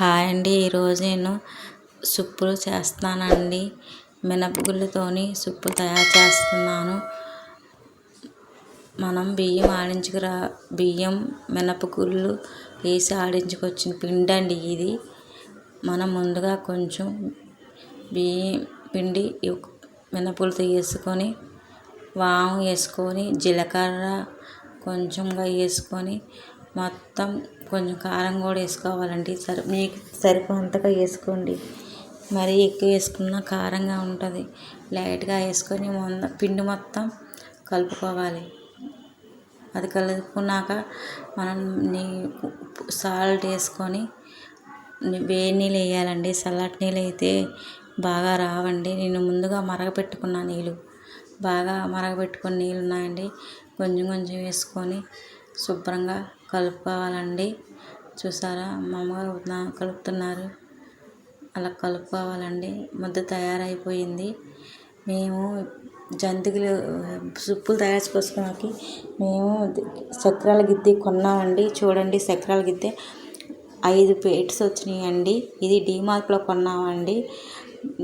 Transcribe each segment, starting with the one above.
Hi అండి. ఈరోజు నేను సుప్పులు చేస్తానండి మినపగుళ్ళతోని సుప్పులు తయారు చేస్తున్నాను. మనం బియ్యం ఆడించుకురా బియ్యం మినపగుళ్ళు వేసి ఆడించుకొచ్చిన పిండి అండి ఇది. మనం ముందుగా కొంచెం బియ్యం పిండి మినపగుళ్ళతో వేసుకొని వాము వేసుకొని జీలకర్ర కొంచెంగా వేసుకొని మొత్తం కొంచెం కారం కూడా వేసుకోవాలండి. సరి మీకు సరిపోయేంతగా వేసుకోండి. మరీ ఎక్కువ వేసుకున్న కారంగా ఉంటుంది. లైట్గా వేసుకొని మొన్న పిండి మొత్తం కలుపుకోవాలి. అది కలుపుకున్నాక మనం నీ సాల్ట్ వేసుకొని వేడి నీళ్ళు వేయాలండి. చల్లటి నీళ్ళు అయితే బాగా రావండి. నేను ముందుగా మరగపెట్టుకున్న నీళ్ళు బాగా మరగపెట్టుకున్న నీళ్ళు ఉన్నాయండి. కొంచెం కొంచెం వేసుకొని శుభ్రంగా కలుపుకోవాలండి. చూసారా? మా అమ్మగారు కలుపుతున్నారు. అలా కలుపుకోవాలండి. ముద్ద తయారైపోయింది. మేము జంతికలు సుప్పులు తయారు చేసుకోవడానికి మేము చక్రాల గిద్దె కొన్నామండి. చూడండి చక్రాల గిద్దె ఐదు ప్లేట్స్ వచ్చినాయండి. ఇది డీమార్ట్లో కొన్నామండి.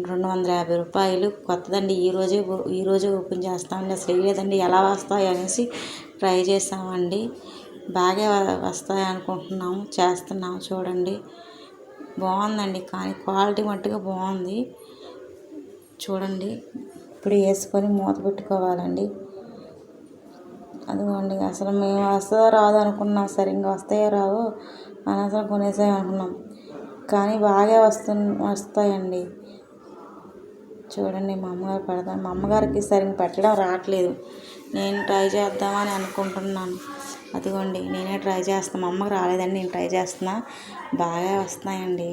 రెండు వందల యాభై రూపాయలు. కొత్తదండి. ఈరోజే ఈరోజే ఓపెన్ చేస్తామండి. అసలు లేదండి ఎలా వస్తాయి అనేసి ట్రై చేసామండి బాగా వస్తాయి అనుకుంటున్నాము చేస్తున్నాము చూడండి. బాగుందండి కానీ క్వాలిటీ మట్టుగా బాగుంది. చూడండి ఇప్పుడు వేసుకొని మూత పెట్టుకోవాలండి. అదిగోండి అసలు మేము వస్తుందో రాదో అనుకున్నాం సరిగ్గా వస్తాయో రావో అని అసలు కొనేసాయి అనుకున్నాం. కానీ బాగా వస్తు వస్తాయండి. చూడండి మా అమ్మగారు పెడతాను మా అమ్మగారికి సరిగ్గా పెట్టడం రావట్లేదు. నేను ట్రై చేద్దామని అనుకుంటున్నాను. అదిగోండి నేనే ట్రై చేస్తాను మా అమ్మకి రాలేదండి నేను ట్రై చేస్తున్నా. బాగా వస్తున్నాయండి.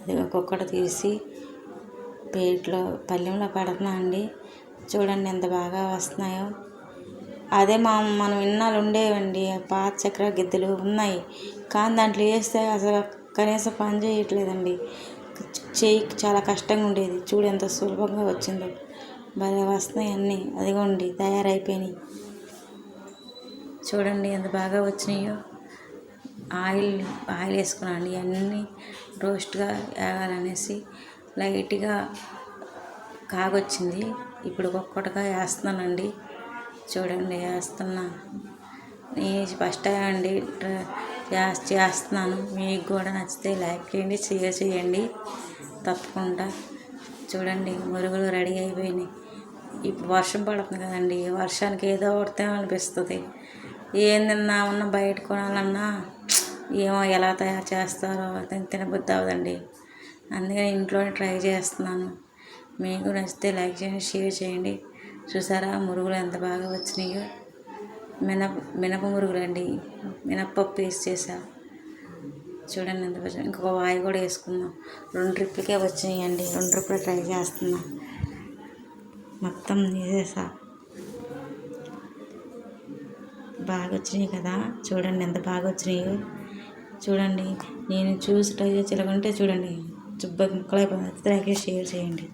అది ఒక్కొక్కటి తీసి పేట్లో పళ్ళెంలో పెడుతున్నా అండి. చూడండి ఎంత బాగా వస్తున్నాయో. అదే మా మనం ఇన్నాళ్ళు ఉండేవండి. పాత చక్ర గిద్దెలు ఉన్నాయి. కానీ దాంట్లో వేస్తే అసలు కనీసం పని చేయట్లేదండి. చేయి చాలా కష్టంగా ఉండేది. చూడు ఎంత సులభంగా వచ్చిందో. భలే వస్తున్నాయి అన్నీ. అదిగోండి తయారైపోయినాయి. చూడండి ఎంత బాగా వచ్చినాయో. ఆయిల్ ఆయిల్ వేసుకున్నాను అన్నీ రోస్ట్గా వేగాలనేసి లైట్గా కాగొచ్చింది. ఇప్పుడు ఒక్కొక్కటిగా వేస్తున్నానండి. చూడండి వేస్తున్నా. నేను ఫస్ట్ టైం అండి చేస్తున్నాను. మీకు కూడా నచ్చితే లైక్ చేయండి షేర్ చేయండి. తప్పకుండా. చూడండి మురుగులు రెడీ అయిపోయినాయి. ఇప్పుడు వర్షం పడుతుంది కదండి. వర్షానికి ఏదో ఒకటి అనిపిస్తుంది ఏం ఉన్న బయట కొనాలన్నా ఏమో ఎలా తయారు చేస్తారో తినబుద్ధి అవ్వదండి. అందుకని ఇంట్లోనే ట్రై చేస్తున్నాను. మీకు నచ్చితే లైక్ చేయండి షేర్ చేయండి. చూసారా మురుగులు ఎంత బాగా వచ్చినాయో. మినప మినప మురుగులు అండి. మినప్పప్పు వేసి చేసా చూడండి ఎంత బాగా ఇంకొక వాయి కూడా వేసుకుందాం. రెండు ట్రిప్పులకే వచ్చినాయండి. రెండు ట్రిప్పులు ట్రై చేస్తున్నా. మొత్తం వేసేసా బాగా వచ్చినాయి కదా. చూడండి ఎంత బాగా వచ్చినాయో చూడండి నేను చూసి ట్రై చేసి చూడండి. చుబ్బ ముక్కలు అయిపోయింది షేర్ చేయండి.